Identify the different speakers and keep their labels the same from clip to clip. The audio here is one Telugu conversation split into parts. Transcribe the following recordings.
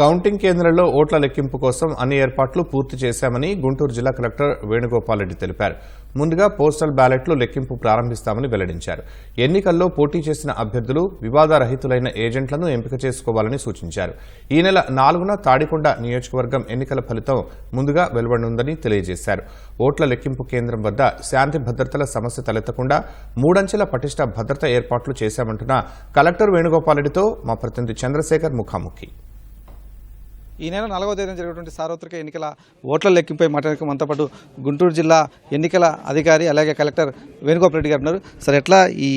Speaker 1: కౌంటింగ్ కేంద్రంలో ఓట్ల లెక్కింపు కోసం అన్ని ఏర్పాట్లు పూర్తి చేశామని గుంటూరు జిల్లా కలెక్టర్ వేణుగోపాల్ రెడ్డి తెలిపారు. ముందుగా పోస్టల్ బ్యాలెట్లు లెక్కింపు ప్రారంభిస్తామని వెల్లడించారు. ఎన్నికల్లో పోటీ చేసిన అభ్యర్థులు వివాదరహితులైన ఏజెంట్లను ఎంపిక చేసుకోవాలని సూచించారు. ఈ నెల నాలుగున తాడికొండ నియోజకవర్గం ఎన్నికల ఫలితం ముందుగా వెలువడనుందని తెలియజేశారు. ఓట్ల లెక్కింపు కేంద్రం వద్ద శాంతి భద్రతల సమస్య తలెత్తకుండా మూడంచెల పటిష్ట భద్రత ఏర్పాట్లు చేశామంటున్న కలెక్టర్ వేణుగోపాల్ రెడ్డితో మా ప్రతినిధి చంద్రశేఖర్ ముఖాముఖి.
Speaker 2: ఈ నెల నాలుగవ తేదీన జరిగినటువంటి సార్వత్రిక ఎన్నికల ఓట్ల లెక్కింపై మాట్లాడక మనతో పాటు గుంటూరు జిల్లా ఎన్నికల అధికారి అలాగే కలెక్టర్ వేణుగోపాల్ రెడ్డి గారు ఉన్నారు. సార్ ఎట్లా ఈ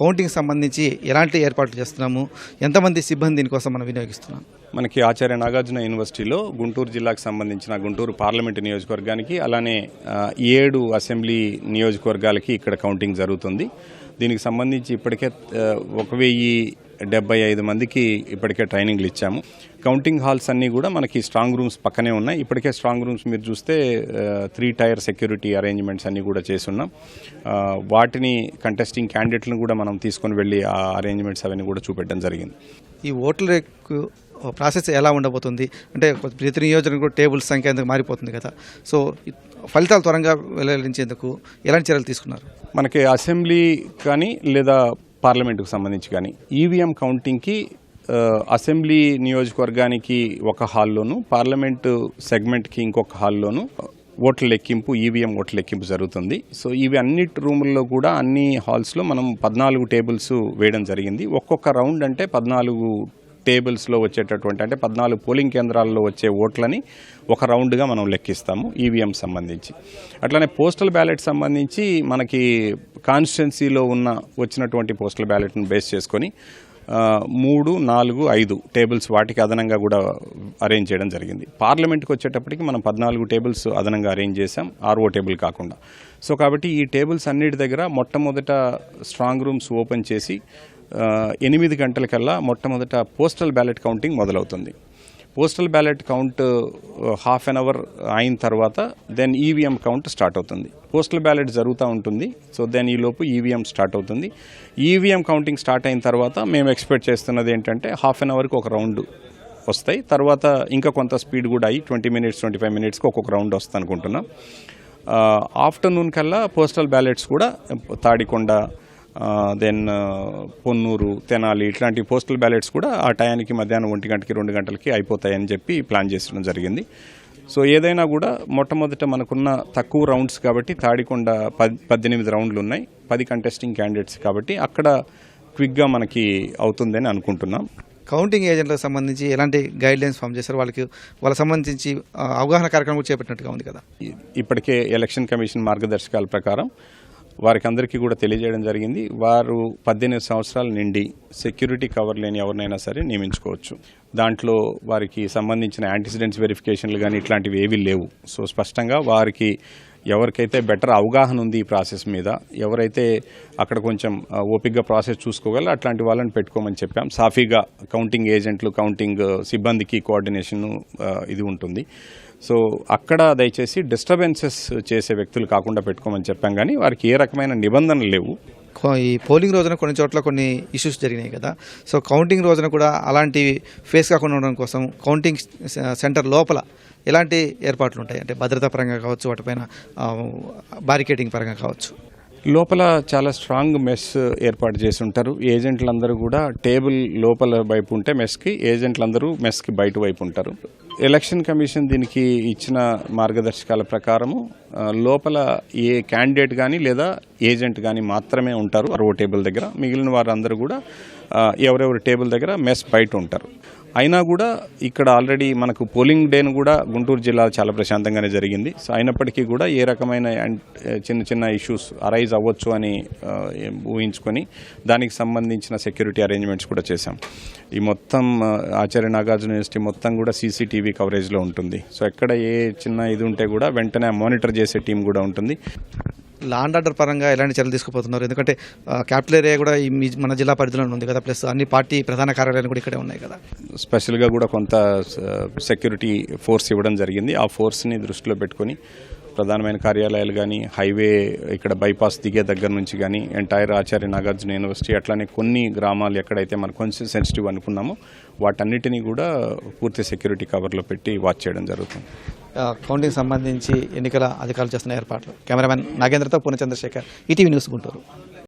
Speaker 2: కౌంటింగ్ సంబంధించి ఎలాంటి ఏర్పాట్లు చేస్తున్నాము? ఎంతమంది సిబ్బంది దీనికోసం మనం వినియోగిస్తున్నాం?
Speaker 3: మనకి ఆచార్య నాగార్జున యూనివర్సిటీలో గుంటూరు జిల్లాకు సంబంధించిన గుంటూరు పార్లమెంటు నియోజకవర్గానికి అలానే ఏడు అసెంబ్లీ నియోజకవర్గాలకి ఇక్కడ కౌంటింగ్ జరుగుతుంది. దీనికి సంబంధించి ఇప్పటికే ఒక వెయ్యి డెబ్బై ఐదు మందికి ఇప్పటికే ట్రైనింగ్లు ఇచ్చాము. కౌంటింగ్ హాల్స్ అన్నీ కూడా మనకి స్ట్రాంగ్ రూమ్స్ పక్కనే ఉన్నాయి. ఇప్పటికే స్ట్రాంగ్ రూమ్స్ మీరు చూస్తే త్రీ టైర్ సెక్యూరిటీ అరేంజ్మెంట్స్ అన్నీ కూడా చేసున్నాం ఆ, వాటిని కంటెస్టింగ్ క్యాండిడేట్లను కూడా మనం తీసుకొని వెళ్ళి ఆ అరేంజ్మెంట్స్ అవన్నీ కూడా చూపెట్టడం జరిగింది.
Speaker 2: ఈ ఓట్ల ప్రాసెస్ ఎలా ఉండబోతుంది? అంటే ప్రతి నియోజకవర్గం కూడా టేబుల్స్ సంఖ్య ఎందుకు మారిపోతుంది కదా. సో ఫలితాలు త్వరగా వెల్లడించేందుకు ఎలాంటి చర్యలు తీసుకున్నారు?
Speaker 3: మనకి అసెంబ్లీ కానీ లేదా పార్లమెంటుకు సంబంధించి కానీ. ఈవీఎం కౌంటింగ్కి అసెంబ్లీ నియోజకవర్గానికి ఒక హాల్లోను పార్లమెంటు సెగ్మెంట్కి ఇంకొక హాల్లోను ఓట్ల లెక్కింపు ఈవీఎం ఓట్ల లెక్కింపు జరుగుతుంది. సో ఇవి అన్నిటి రూముల్లో కూడా అన్ని హాల్స్లో మనం పద్నాలుగు టేబుల్స్ వేయడం జరిగింది. ఒక్కొక్క రౌండ్ అంటే పద్నాలుగు టేబుల్స్లో వచ్చేటటువంటి అంటే పద్నాలుగు పోలింగ్ కేంద్రాల్లో వచ్చే ఓట్లని ఒక రౌండ్గా మనం లెక్కిస్తాము ఈవీఎం సంబంధించి. అట్లానే పోస్టల్ బ్యాలెట్ సంబంధించి మనకి కాన్స్టిట్యున్సీలో ఉన్న వచ్చినటువంటి పోస్టల్ బ్యాలెట్ను బేస్ చేసుకొని మూడు నాలుగు ఐదు టేబుల్స్ వాటికి అదనంగా కూడా అరేంజ్ చేయడం జరిగింది. పార్లమెంట్కి వచ్చేటప్పటికి మనం పద్నాలుగు టేబుల్స్ అదనంగా అరేంజ్ చేసాం ఆర్ఓ టేబుల్ కాకుండా. సో కాబట్టి ఈ టేబుల్స్ అన్నిటి దగ్గర మొట్టమొదట స్ట్రాంగ్ రూమ్స్ ఓపెన్ చేసి ఎనిమిది గంటలకల్లా మొట్టమొదట పోస్టల్ బ్యాలెట్ కౌంటింగ్ మొదలవుతుంది. Postal ballot count half an hour అయిన తర్వాత దెన్ ఈవీఎం కౌంట్ స్టార్ట్ అవుతుంది. పోస్టల్ బ్యాలెట్ జరుగుతూ ఉంటుంది. సో దెన్ ఈలోపు ఈవీఎం స్టార్ట్ అవుతుంది. ఈవీఎం కౌంటింగ్ స్టార్ట్ అయిన తర్వాత మేము ఎక్స్పెక్ట్ చేస్తున్నది ఏంటంటే హాఫ్ అన్ అవర్కి ఒక రౌండ్ వస్తాయి. తర్వాత ఇంకా కొంత స్పీడ్ కూడా అయ్యి ట్వంటీ మినిట్స్ ట్వంటీ ఫైవ్ మినిట్స్కి ఒక్కొక్క రౌండ్ వస్తుంది అనుకుంటున్నాం ఆఫ్టర్నూన్ కల్లా పోస్టల్ బ్యాలెట్స్ కూడా తాడికొండ దెన్ పొన్నూరు తెనాలి ఇట్లాంటి పోస్టల్ బ్యాలెట్స్ కూడా ఆ టయానికి మధ్యాహ్నం ఒంటి గంటకి రెండు గంటలకి అయిపోతాయని చెప్పి ప్లాన్ చేసడం జరిగింది. సో ఏదైనా కూడా మొట్టమొదట మనకున్న తక్కువ రౌండ్స్ కాబట్టి తాడికొండ పద్ పద్దెనిమిది రౌండ్లు ఉన్నాయి. పది కంటెస్టింగ్ క్యాండిడేట్స్ కాబట్టి అక్కడ క్విక్గా మనకి అవుతుందని అనుకుంటున్నాం.
Speaker 2: కౌంటింగ్ ఏజెంట్లకు సంబంధించి ఎలాంటి గైడ్ లైన్స్ ఫామ్ చేశారు? వాళ్ళకి వాళ్ళకి సంబంధించి అవగాహన కార్యక్రమం చేపట్టినట్టుగా ఉంది కదా.
Speaker 3: ఇప్పటికే ఎలక్షన్ కమిషన్ మార్గదర్శకాల ప్రకారం వారికి అందరికీ కూడా తెలియజేయడం జరిగింది. వారు పద్దెనిమిది సంవత్సరాల నిండి సెక్యూరిటీ కవర్ లేని ఎవరినైనా సరే నియమించుకోవచ్చు. దాంట్లో వారికి సంబంధించిన యాంటిసిడెంట్స్ వెరిఫికేషన్లు కానీ ఇట్లాంటివి ఏవీ లేవు. సో స్పష్టంగా వారికి ఎవరికైతే బెటర్ అవగాహన ఉంది ఈ ప్రాసెస్ మీద ఎవరైతే అక్కడ కొంచెం ఓపిక్గా ప్రాసెస్ చూసుకోగలరు అట్లాంటి వాళ్ళని పెట్టుకోమని చెప్పాం. సాఫీగా కౌంటింగ్ ఏజెంట్లు కౌంటింగ్ సిబ్బందికి కోఆర్డినేషన్ ఇది ఉంటుంది. సో అక్కడ దయచేసి డిస్టర్బెన్సెస్ చేసే వ్యక్తులు కాకుండా పెట్టుకోమని చెప్పాం కానీ వారికి ఏ రకమైన నిబంధనలు లేవు.
Speaker 2: ఈ పోలింగ్ రోజున కొన్ని చోట్ల కొన్ని ఇష్యూస్ జరిగినాయి కదా. సో కౌంటింగ్ రోజున కూడా అలాంటి ఫేస్ కాకుండా ఉండడం కోసం కౌంటింగ్ సెంటర్ లోపల ఎలాంటి ఏర్పాట్లు ఉంటాయి. అంటే భద్రతా పరంగా కావచ్చు వాటిపైన బారికేడింగ్ పరంగా కావచ్చు.
Speaker 3: లోపల చాలా స్ట్రాంగ్ మెస్ ఏర్పాటు చేసి ఉంటారు. ఏజెంట్లందరూ కూడా టేబుల్ లోపల వైపు ఉంటే మెస్కి ఏజెంట్లందరూ మెస్కి బయట వైపు ఉంటారు. ఎలక్షన్ కమిషన్ దీనికి ఇచ్చిన మార్గదర్శకాల ప్రకారము లోపల ఏ క్యాండిడేట్ కానీ లేదా ఏజెంట్ కానీ మాత్రమే ఉంటారు. అరవో టేబుల్ దగ్గర మిగిలిన వారందరూ కూడా ఎవరెవరి టేబుల్ దగ్గర మెస్ బయట ఉంటారు. అయినా కూడా ఇక్కడ ఆల్రెడీ మనకు పోలింగ్ డేను కూడా గుంటూరు జిల్లా చాలా ప్రశాంతంగానే జరిగింది. సో అయినప్పటికీ కూడా ఏ రకమైన చిన్న చిన్న ఇష్యూస్ అరైజ్ అవ్వచ్చు అని ఊహించుకొని దానికి సంబంధించిన సెక్యూరిటీ అరేంజ్మెంట్స్ కూడా చేశాం. ఈ మొత్తం ఆచార్య నాగార్జున యూనివర్సిటీ మొత్తం కూడా సీసీటీవీ కవరేజ్లో ఉంటుంది. సో ఎక్కడ ఏ చిన్న ఇది ఉంటే కూడా వెంటనే మానిటర్ చేసే టీం కూడా ఉంటుంది.
Speaker 2: లాండ్ ఆర్డర్ పరంగా ఎలాంటి చర్యలు తీసుకుపోతున్నారు? ఎందుకంటే క్యాపిటల్ ఏరియా కూడా ఈ మన జిల్లా పరిధిలోనే ఉంది కదా ప్లస్ అన్ని పార్టీ ప్రధాన కార్యాలయాలు కూడా ఇక్కడే ఉన్నాయి కదా.
Speaker 3: స్పెషల్గా కూడా కొంత సెక్యూరిటీ ఫోర్స్ ఇవ్వడం జరిగింది. ఆ ఫోర్స్ని దృష్టిలో పెట్టుకొని ప్రధానమైన కార్యాలయాలు కానీ హైవే ఇక్కడ బైపాస్ దిగే దగ్గర నుంచి కానీ ఎంటైర్ ఆచార్య నాగార్జున యూనివర్సిటీ అట్లానే కొన్ని గ్రామాలు ఎక్కడైతే మనం కొంచెం సెన్సిటివ్ అనుకున్నామో వాటన్నిటినీ కూడా పూర్తి సెక్యూరిటీ కవర్లో పెట్టి వాచ్ చేయడం జరుగుతుంది.
Speaker 2: కౌంటింగ్ సంబంధించి ఎన్నికల అధికారులు చేస్తున్న ఏర్పాట్లు. కెమెరామెన్ నాగేంద్రతో పూర్ణ చంద్రశేఖర్ ఈటీవీ న్యూస్ గుంటూరు.